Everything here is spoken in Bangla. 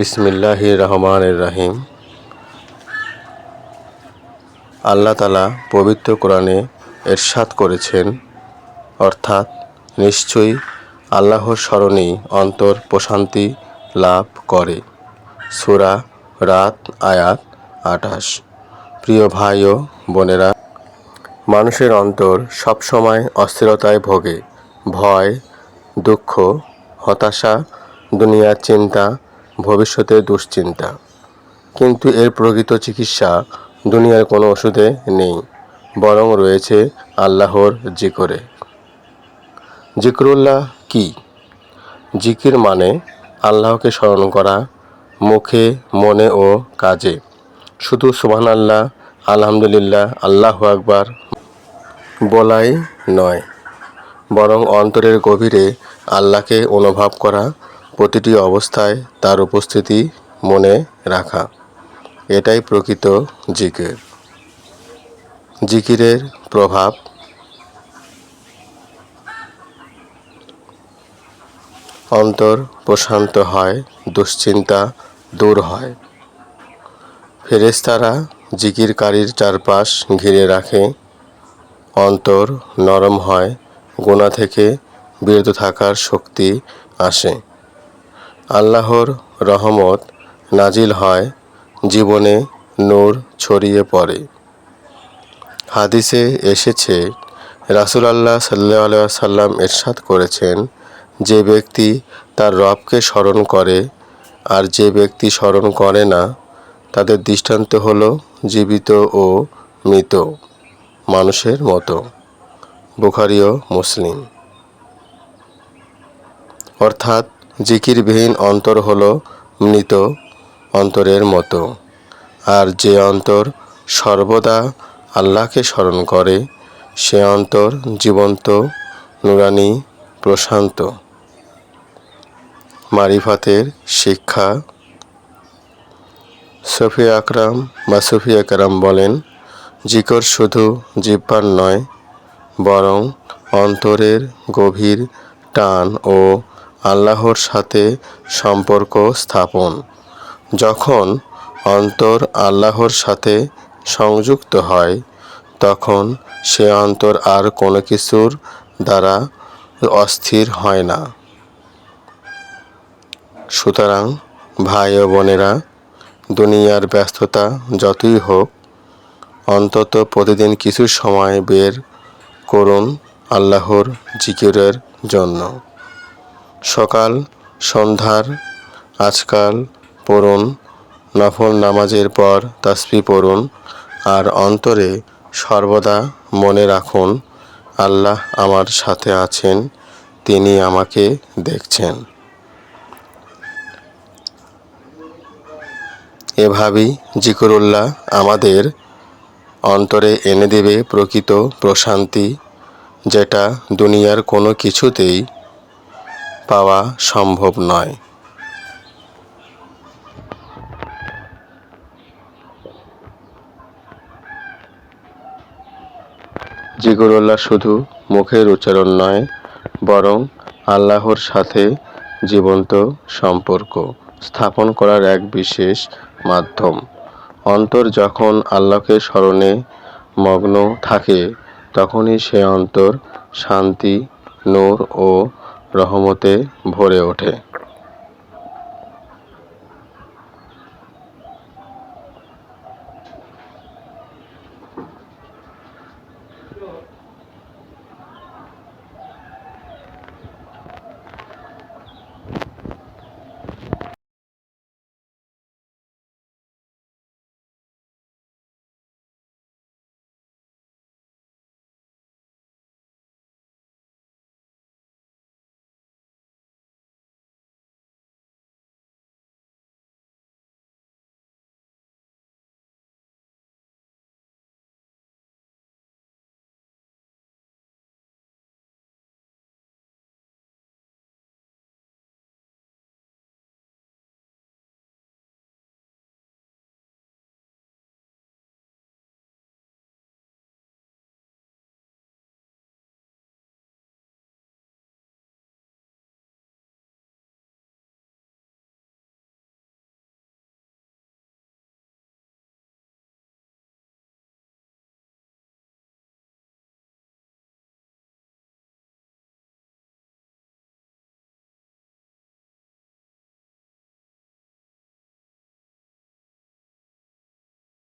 বিসমিল্লাহ রহমান রাহিম। আল্লাহ তালা পবিত্র কোরআনে এরশাদ করেছেন, অর্থাৎ নিশ্চয়ই আল্লাহর স্মরণেই অন্তর প্রশান্তি লাভ করে। সুরা রাত আয়াত আঠাশ। প্রিয় ভাই ও বোনেরা, মানুষের অন্তর সবসময় অস্থিরতায় ভোগে। ভয়, দুঃখ, হতাশা, দুনিয়ার চিন্তা ভবিষ্যতের দুশ্চিন্তা। কিন্তু এর প্রকৃত চিকিৎসা দুনিয়ার কোনো ওষুধে নেই, বরং রয়েছে আল্লাহর জিকরে। জিকরুল্লাহ কি? জিকির মানে আল্লাহকে স্মরণ করা মুখে, মনে ও কাজে। শুধু সুবহান আল্লাহ আলহামদুলিল্লাহ, আল্লাহ আকবার বলাই নয়, বরং অন্তরের গভীরে আল্লাহকে অনুভব করা প্রতিটি অবস্থায় তার উপস্থিতি মনে রাখা। এটাই প্রকৃত জিকির। জিকিরের প্রভাব অন্তর প্রশান্ত হয়, দুশ্চিন্তা দূর হয়। ফেরেশতারা জিকিরকারীর চারপাশ ঘিরে রাখে। অন্তর নরম হয়, গোনা থেকে বিরত থাকার শক্তি আসে। আল্লাহর রহমত নাজিল হয়, জীবনে নূর ছড়িয়ে পড়ে। হাদিসে এসেছে, রাসুল আল্লাহ সাল্লাহ সাল্লাম এরশাদ করেছেন, যে ব্যক্তি তার রবকে স্মরণ করে আর যে ব্যক্তি স্মরণ করে না, তাদের দৃষ্টান্ত হল জীবিত ও মৃত, মানুষের মতো। বুখারিও মুসলিম। অর্থাৎ জিকিরবিহীন অন্তর হলো মৃত অন্তরের মতো। আর যে অন্তর সর্বদা আল্লাহকে স্মরণ করে, সে অন্তর জীবন্ত, নুরানি, প্রশান্ত। মারিফাতের শিক্ষা। সফি আকরাম বা সফি আকরাম বলেন, জিকর শুধু জিব্বার নয়, বরং অন্তরের গভীর টান ও আল্লাহর সাথে সম্পর্ক স্থাপন, যখন অন্তর আল্লাহর সাথে সংযুক্ত হয়, তখন সে অন্তর আর কোনো কিছুর দ্বারা অস্থির হয় না। সুতরাং ভাই ও বোনেরা, দুনিয়ার ব্যস্ততা যতই হোক, অন্তত প্রতিদিন কিছু সময় বের করুন আল্লাহর জিকিরের জন্য। সকাল, সন্ধ্যার, আজকাল, পড়ুন, নফল নামাজের পর তাসবি পড়ুন, আর অন্তরে সর্বদা মনে রাখুন, আল্লাহ আমার সাথে আছেন, তিনি আমাকে দেখছেন। এভাবেই জিকরুল্লাহ আমাদের অন্তরে এনে দেবে প্রকৃত প্রশান্তি, যেটা দুনিয়ার কোনো কিছুতেই পাওয়া সম্ভব নয়। জিকরুল্লাহ শুধু মুখের উচ্চারণ নয়, বরং আল্লাহর সাথে জীবন্ত সম্পর্ক স্থাপন করার এক বিশেষ মাধ্যম। অন্তর যখন আল্লাহকে স্মরণে মগ্ন থাকে, তখনই সে অন্তর শান্তি, নূর ও রহমতে ভরে ওঠে।